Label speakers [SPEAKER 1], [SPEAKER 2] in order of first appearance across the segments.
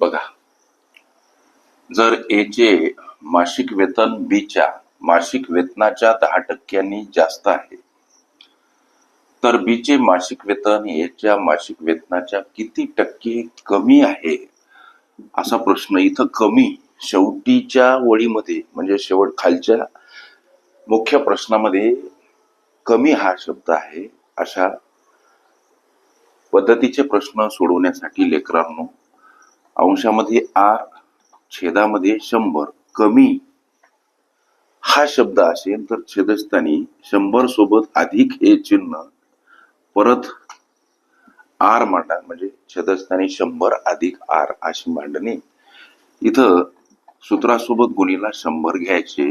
[SPEAKER 1] बघा. जर एचे मासिक वेतन बीच्या मासिक वेतनाच्या दहा टक्क्यांनी जास्त आहे तर बीचे मासिक वेतन एच्या मासिक वेतनाच्या किती टक्के कमी आहे? असा प्रश्न इथं कमी शेवटीच्या वळीमध्ये म्हणजे शेवट खालच्या मुख्य प्रश्नामध्ये कमी हा शब्द आहे अशा पद्धतीचे प्रश्न सोडवण्यासाठी लेकरांनो अंशामध्ये आर छेदामध्ये शंभर कमी. हा शब्द असेल तर छेदस्थानी शंभर सोबत अधिक हे चिन्ह परत आर मांडा म्हणजे छेदस्थानी शंभर अधिक आर अशी मांडणी. इथं सूत्रासोबत गुणीला शंभर घ्यायचे.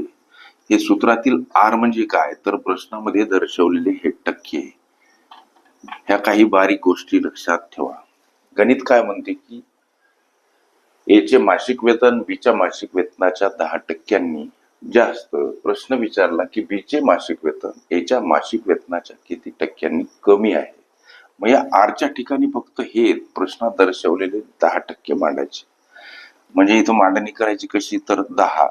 [SPEAKER 1] हे सूत्रातील आर म्हणजे काय? तर प्रश्नामध्ये दर्शवलेले हे टक्के. ह्या काही बारीक गोष्टी लक्षात ठेवा. गणित काय म्हणते की एचे मासिक वेतन बीच्या मासिक वेतनाच्या दहा टक्क्यांनी जास्त प्रश्न विचारला की बीचे मासिक वेतन एच्या मासिक वेतनाच्या किती टक्क्यांनी कमी आहे? मग या आरच्या ठिकाणी फक्त हे प्रश्नात दर्शवलेले दहा टक्के मांडायचे. म्हणजे इथं मांडणी करायची कशी? तर दहा.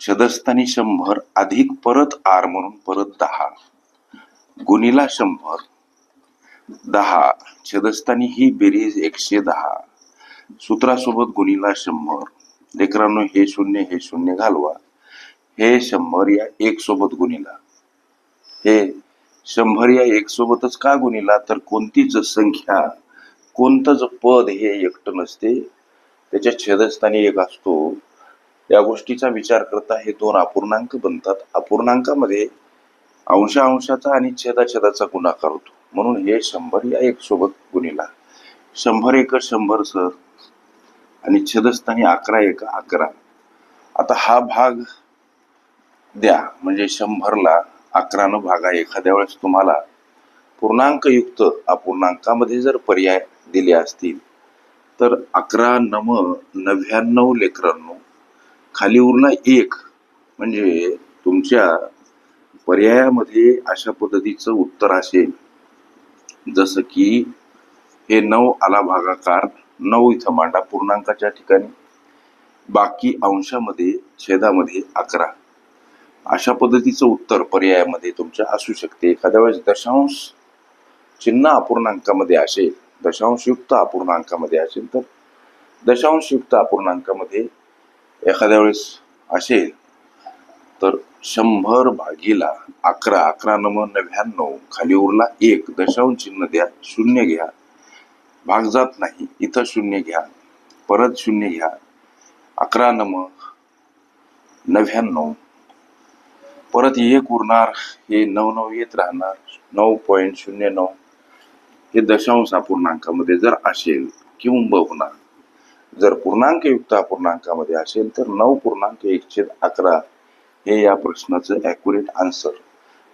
[SPEAKER 1] छदस्थानी शंभर अधिक परत आर म्हणून परत दहा. गुणीला शंभर. दहा. छदस्थानी ही बेरीज एकशे दहा. सूत्रासोबत गुणीला शंभर. लेकरांनो हे शून्य हे शून्य घालवा. हे शंभर या एक सोबत गुणीला. हे शंभर या एक सोबतच का गुणीला? तर कोणतीच संख्या कोणतंच पद हे एकटं नसते. त्याच्या छेदस्थानी एक असतो. या गोष्टीचा विचार करता हे दोन अपूर्णांक बनतात. अपूर्णांकामध्ये अंशा अंशाचा आणि छेदाछेदाचा गुणाकार होतो. म्हणून हे शंभर या एक सोबत गुणीला. शंभर एक शंभर सर. आणि छेदस्थानी अकरा एक अकरा. आता हा भाग द्या. म्हणजे शंभरला अकरानं भागा. एखाद्या वेळेस तुम्हाला पूर्णांकयुक्त अपूर्णांकामध्ये जर पर्याय दिले असतील तर अकरा नम नव्याण्णव लेकरांनो खाली उरला एक. म्हणजे तुमच्या पर्यायामध्ये अशा पद्धतीचं उत्तर असेल. जसं की हे नऊ आला भागाकार नऊ इथं मांडा पूर्णांकाच्या ठिकाणी बाकी अंशामध्ये छेदामध्ये अकरा. अशा पद्धतीचं उत्तर पर्यायामध्ये तुमच्या असू शकते. एखाद्या वेळेस दशांश चिन्ह अपूर्णांकामध्ये असेल दशांशयुक्त अपूर्णांकामध्ये असेल तर दशांशयुक्त अपूर्णांकामध्ये एखाद्या वेळेस असेल तर शंभर भागीला अकरा अकरा नम नव्याण्णव खाली उरला एक. दशांश चिन्ह द्या शून्य घ्या. भाग जात नाही. इथं शून्य घ्या. परत शून्य घ्या. अकरा नम नव्याण्णव. परत एक उरणार. हे नऊ नऊ येत राहणार. नऊ पॉईंट शून्य नऊ. हे दशांश अपूर्णांकामध्ये जर असेल किंबहुना जर पूर्णांकयुक्त अपूर्णांकामध्ये असेल तर नऊ पूर्णांक एकशे अकरा हे या प्रश्नाचं ॲक्युरेट आन्सर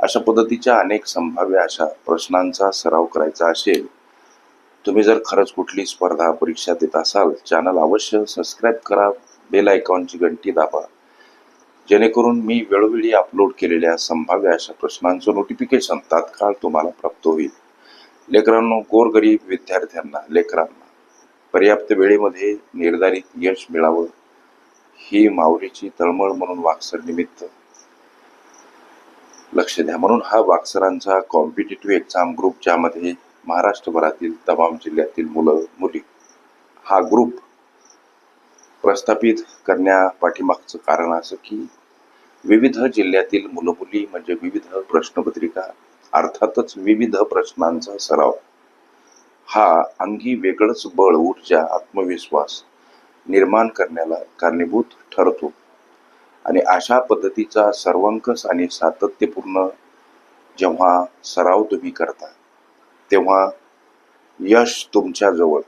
[SPEAKER 1] अशा पद्धतीच्या अनेक संभाव्य अशा प्रश्नांचा सराव करायचा असेल तुम्ही जर खरंच कुठली स्पर्धा परीक्षा देत असाल चॅनल अवश्य सबस्क्राईब करा बेल आयकॉनची घंटी दाबा. जेणेकरून मी वेळोवेळी अपलोड केलेल्या संभाव्य अशा प्रश्नांचं नोटिफिकेशन तात्काळ तुम्हाला प्राप्त होईल. लेकरांनो गोरगरीब विद्यार्थ्यांना लेकरांना पर्याप्त वेळेमध्ये निर्धारित यश मिळावं ही माऊलीची तळमळ म्हणून वाक्सर निमित्त. लक्ष द्या. म्हणून हा वाक्सरांचा कॉम्पिटेटिव्ह एक्झाम ग्रुप ज्यामध्ये महाराष्ट्रभरातील तमाम जिल्ह्यातील मुलं मुली हा ग्रुप प्रस्थापित करण्या पाठीमागचं कारण असं की विविध जिल्ह्यातील मुलं मुली म्हणजे विविध प्रश्नपत्रिका अर्थातच विविध प्रश्नांचा सराव. हा अंगी वेगळंच बळ ऊर्जा आत्मविश्वास निर्माण करण्याला कारणीभूत ठरतो. आणि अशा पद्धतीचा सर्वंकष आणि सातत्यपूर्ण जेव्हा सराव तुम्ही करता तेव्हा यश तुमच्या जवळ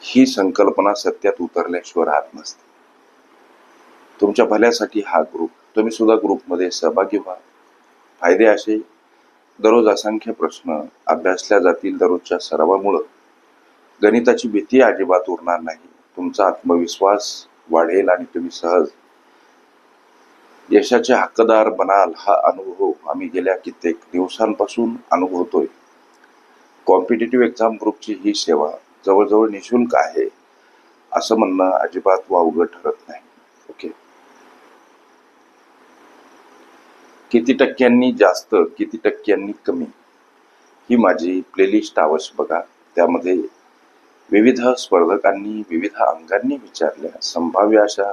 [SPEAKER 1] ही संकल्पना सत्यात उतरल्याशिवाय राहत नसते. तुमच्या भल्यासाठी हा ग्रुप तुम्ही सुद्धा ग्रुपमध्ये सहभागी व्हा. फायदे असे दररोज असंख्य प्रश्न अभ्यासल्या जातील दररोजच्या सरावामुळं. गणिताची भीती अजिबात उरणार नाही. तुमचा आत्मविश्वास वाढेल आणि तुम्ही सहज यशाचे हक्कदार बनाल हा अनुभव आम्ही गेल्या कित्येक दिवसांपासून अनुभवतोय. कॉम्पिटेटिव्ह एक्झाम ग्रुपची ही सेवा जवळजवळ निशुल्क आहे असं म्हणणं अजिबात वावगं ठरत नाही. ओके किती टक्क्यांनी जास्त किती टक्क्यांनी कमी? ही माझी प्लेलिस्ट अवश्य बघा. त्यामध्ये विविध स्पर्धकांनी विविध अंगांनी विचारल्या संभाव्य अशा